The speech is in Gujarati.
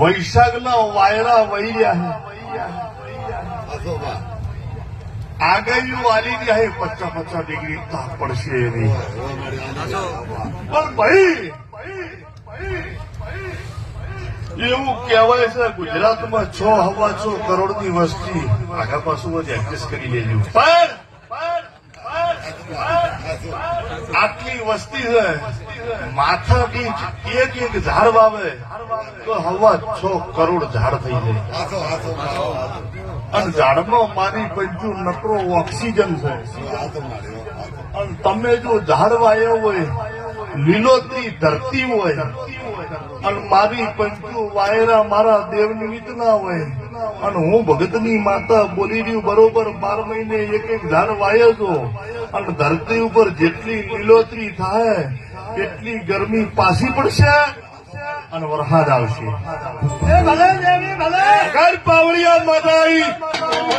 વૈશાખના વાયરા વહી રહ્યા છે આગાહીઓ વાલી રહ્યા છે પચાસ પચાસ ડિગ્રી તાપ પડશે એની. પણ ભાઈ, એવું કહેવાય છે, ગુજરાતમાં છ હવા છ કરોડની વસ્તી. આગા પાછું જ એડજસ્ટ કરી લેજો. પણ આટલી વસ્તી છે માથા દીઠ એક એક ઝાડ વાવે તો હવા છ કરોડ ઝાડ થઈ જાય. અને ઝાડમાં મારી પંચુ નકરો ઓક્સિજન છે. અને તમે જો ઝાડ વાયો હોય લીલોતરી ધરતી હોય અને મારી પંચુ વાયરા મારા દેવ રીતના હોય. અને હું ભગતની માતા બોલી રહ્યું બરોબર બાર મહિને એક એક ઝાડ વાયો છો. અને ધરતી ઉપર જેટલી લીલોતરી થાય એટલી ગરમી પાછી પડશે અને વરસાદ આવશે. ભલે દેવી ભલે. અગર પાવડિયા માતા